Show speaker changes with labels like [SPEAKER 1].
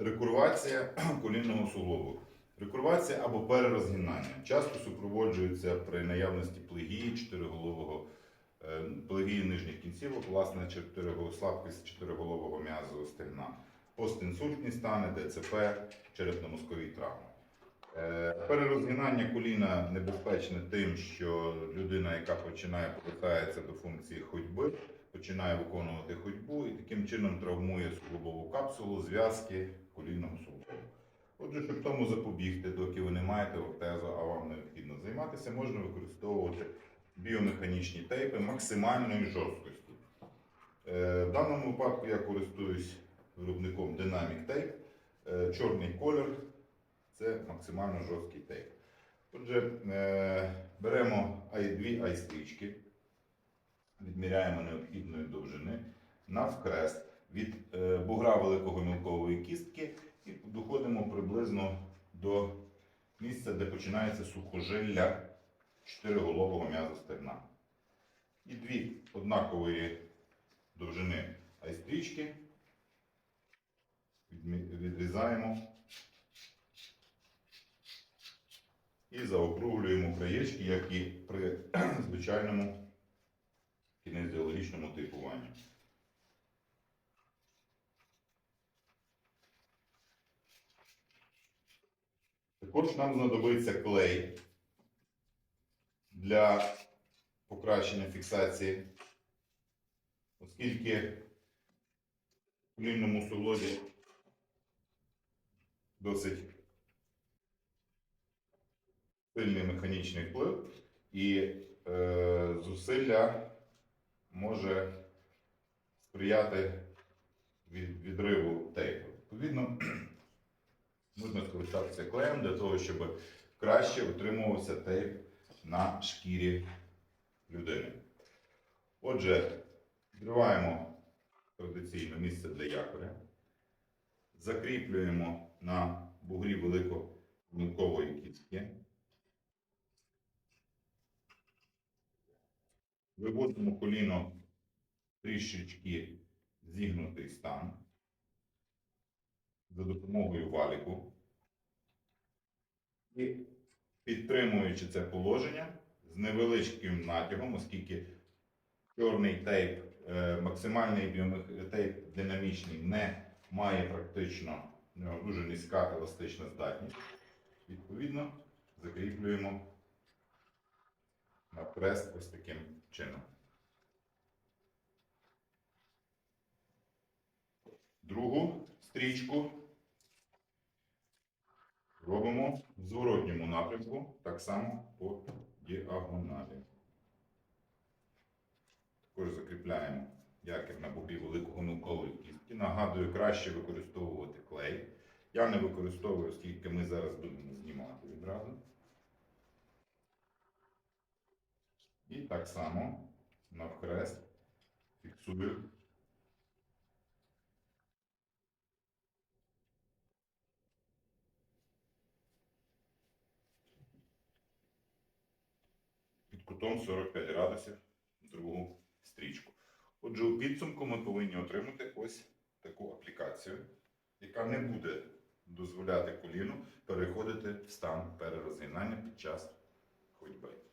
[SPEAKER 1] Рекурвація колінного суглобу. Рекурвація або перерозгинання часто супроводжується при наявності плегії чотириголового е, плегії нижніх кінцівок, власне, слабкість чотириголового м'язу стегна, постінсультні стани, ДЦП, черепно-мозкові травми. Е, Перерозгинання коліна небезпечне тим, що людина, яка починає повертається до функції ходьби, починає виконувати ходьбу і таким чином травмує суглобову капсулу, зв'язки колінного суглобу. Отже, щоб тому запобігти, доки ви не маєте ортезу, а вам необхідно займатися, можна використовувати біомеханічні тейпи максимальної жорсткості. Е, В даному випадку я користуюсь виробником Dynamic Tape. Е, Чорний колір це максимально жорсткий тейп. Отже, е, беремо дві айстрічки, відміряємо необхідної довжини навхрест від е, бугра великого мілкової кістки і доходимо приблизно до місця, де починається сухожилля чотириголового м'яза стегна. І дві однакової довжини айстрічки відрізаємо і заокруглюємо краєчки, як і при звичайному кінезіологічному типуванні. Також нам знадобиться клей для покращення фіксації, оскільки в колінному суглобі досить сильний механічний вплив і е, зусилля може сприяти від, відриву тейпу. Відповідно, можна скористатися клеєм для того, щоб краще утримувався тейп на шкірі людини. Отже, відриваємо традиційне місце для якоря, закріплюємо на бугрі великомілкової кістки. Виводимо коліно трішечки зігнутий стан за допомогою валіку. І підтримуючи це положення з невеличким натягом, оскільки чорний тейп, е, максимальний тейп динамічний не має практично дуже низька еластична здатність. Відповідно, закріплюємо на хрест ось таким чином. Другу стрічку робимо в зворотньому напрямку, так само по діагоналі. Також закріпляємо якір на бугрі великого мілкової кістки. Нагадую, краще використовувати клей. Я не використовую, оскільки ми зараз І так само навхрест фіксую. Під кутом 45 градусів другу стрічку. Отже, у підсумку ми повинні отримати ось таку аплікацію, яка не буде дозволяти коліну переходити в стан перерозгинання під час ходьби.